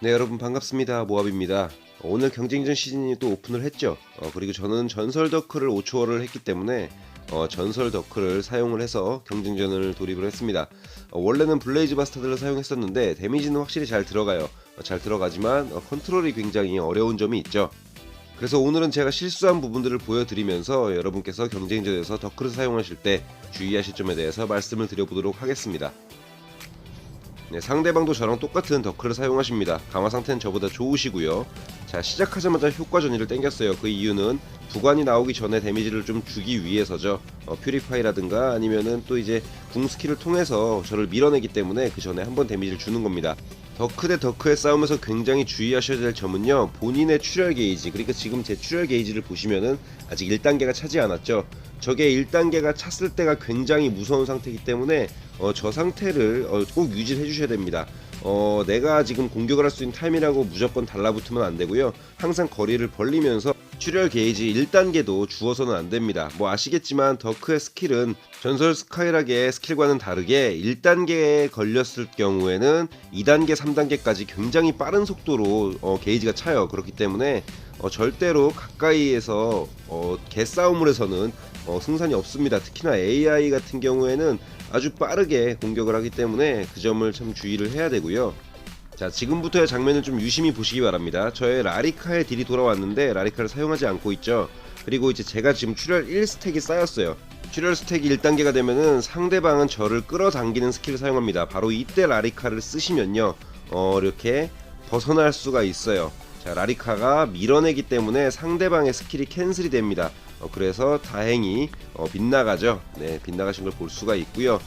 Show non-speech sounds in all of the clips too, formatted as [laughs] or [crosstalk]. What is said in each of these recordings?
네 여러분 반갑습니다. 모압입니다. 오늘 경쟁전 시즌이 또 오픈을 했죠. 어, 그리고 저는 전설 더크를 5초월을 했기 때문에 어, 전설 더크를 사용을 해서 경쟁전을 돌입을 했습니다. 어, 원래는 블레이즈 바스타드를 사용했었는데 데미지는 확실히 잘 들어가요. 어, 잘 들어가지만 어, 컨트롤이 굉장히 어려운 점이 있죠. 그래서 오늘은 제가 실수한 부분들을 보여드리면서 여러분께서 경쟁전에서 더크를 사용하실 때 주의하실 점에 대해서 말씀을 드려보도록 하겠습니다 네, 상대방도 저랑 똑같은 더크를 사용하십니다. 강화 상태는 저보다 좋으시고요. 자 시작하자마자 효과 전이를 땡겼어요. 그 이유는 부관이 나오기 전에 데미지를 좀 주기 위해서죠. 어, 퓨리파이라든가 아니면은 또 이제 궁 스킬을 통해서 저를 밀어내기 때문에 그 전에 한번 데미지를 주는 겁니다. 더크 대 더크의 싸움에서 굉장히 주의하셔야 될 점은요 본인의 출혈 게이지 그러니까 지금 제 출혈 게이지를 보시면은 아직 1단계가 차지 않았죠. 저게 1단계가 찼을 때가 굉장히 무서운 상태이기 때문에 어, 저 상태를 어, 꼭 유지를 해주셔야 됩니다. 어, 내가 지금 공격을 할 수 있는 타임이라고 무조건 달라붙으면 안 되고요. 항상 거리를 벌리면서 출혈 게이지 1단계도 주어서는 안 됩니다. 뭐 아시겠지만 더크의 스킬은 전설 스카이락의 스킬과는 다르게 1단계에 걸렸을 경우에는 2단계, 3단계까지 굉장히 빠른 속도로 어, 게이지가 차요. 그렇기 때문에 어, 절대로 가까이에서 어, 개싸움을 해서는 어, 승산이 없습니다. 특히나 AI 같은 경우에는 아주 빠르게 공격을 하기 때문에 그 점을 참 주의를 해야 되고요. 자 지금부터의 장면을 좀 유심히 보시기 바랍니다. 저의 라리카의 딜이 돌아왔는데 라리카를 사용하지 않고 있죠. 그리고 이제 제가 지금 출혈 1스택이 쌓였어요. 출혈 스택이 1단계가 되면은 상대방은 저를 끌어당기는 스킬을 사용합니다. 바로 이때 라리카를 쓰시면요. 어 이렇게 벗어날 수가 있어요. 자 라리카가 밀어내기 때문에 상대방의 스킬이 캔슬이 됩니다. 어, 그래서 다행히 어, 빗나가죠. 네 빗나가신 걸 볼 수가 있고요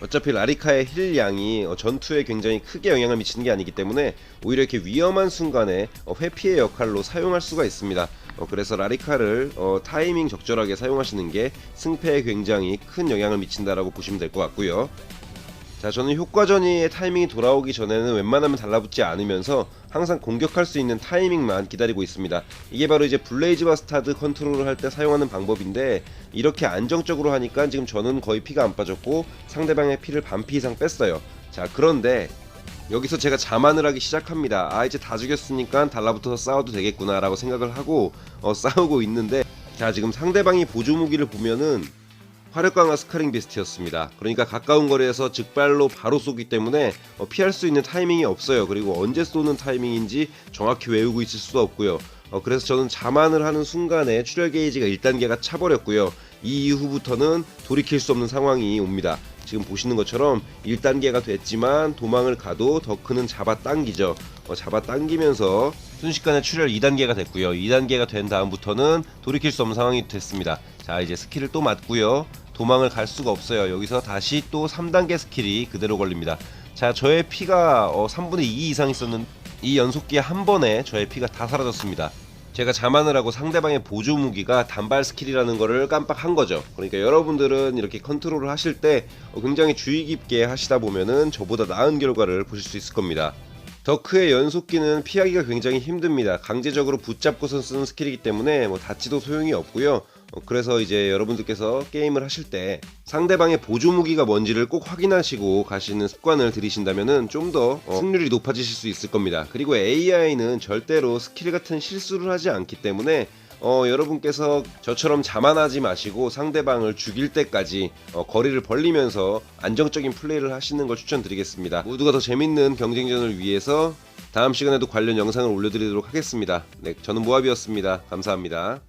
어차피 라리카의 힐 양이 어, 전투에 굉장히 크게 영향을 미치는 게 아니기 때문에 오히려 이렇게 위험한 순간에 어, 회피의 역할로 사용할 수가 있습니다. 어, 그래서 라리카를 어, 타이밍 적절하게 사용하시는 게 승패에 굉장히 큰 영향을 미친다라고 보시면 될 것 같고요. 자, 저는 효과 전이의 타이밍이 돌아오기 전에는 웬만하면 달라붙지 않으면서 항상 공격할 수 있는 타이밍만 기다리고 있습니다. 이게 바로 이제 블레이즈 바스타드 컨트롤을 할 때 사용하는 방법인데 이렇게 안정적으로 하니까 지금 저는 거의 피가 안 빠졌고 상대방의 피를 반피 이상 뺐어요. 자, 그런데 여기서 제가 자만을 하기 시작합니다. 아, 이제 다 죽였으니까 달라붙어서 싸워도 되겠구나 라고 생각을 하고 어, [laughs] 싸우고 있는데 자, 지금 상대방이 보조 무기를 보면은 화력 강화 스카링 비스트였습니다. 그러니까 가까운 거리에서 즉발로 바로 쏘기 때문에 어, 피할 수 있는 타이밍이 없어요. 그리고 언제 쏘는 타이밍인지 정확히 외우고 있을 수도 없고요. 어, 그래서 저는 자만을 하는 순간에 출혈 게이지가 1단계가 차버렸고요. 이 이후부터는 돌이킬 수 없는 상황이 옵니다. 지금 보시는 것처럼 1단계가 됐지만 도망을 가도 더크는 잡아당기죠. 어, 잡아당기면서 순식간에 출혈 2단계가 됐고요. 2단계가 된 다음부터는 돌이킬 수 없는 상황이 됐습니다. 자 이제 스킬을 또 맞고요. 도망을 갈 수가 없어요. 여기서 다시 또 3단계 스킬이 그대로 걸립니다. 자 저의 피가 어, 3분의 2 이상 있었는 이 연속기에 한 번에 저의 피가 다 사라졌습니다. 제가 자만을 하고 상대방의 보조 무기가 단발 스킬이라는 거를 깜빡한 거죠. 그러니까 여러분들은 이렇게 컨트롤을 하실 때 어, 굉장히 주의 깊게 하시다 보면은 저보다 나은 결과를 보실 수 있을 겁니다. 더크의 연속기는 피하기가 굉장히 힘듭니다. 강제적으로 붙잡고서 쓰는 스킬이기 때문에 뭐 닿지도 소용이 없고요. 어, 그래서 이제 여러분들께서 게임을 하실 때 상대방의 보조 무기가 뭔지를 꼭 확인하시고 가시는 습관을 들이신다면은 좀 더 승률이 높아지실 수 있을 겁니다. 그리고 AI는 절대로 스킬 같은 실수를 하지 않기 때문에 어, 여러분께서 저처럼 자만하지 마시고 상대방을 죽일 때까지 어, 거리를 벌리면서 안정적인 플레이를 하시는 걸 추천드리겠습니다. 모두가 더 재밌는 경쟁전을 위해서 다음 시간에도 관련 영상을 올려드리도록 하겠습니다. 네, 저는 모압이었습니다. 감사합니다.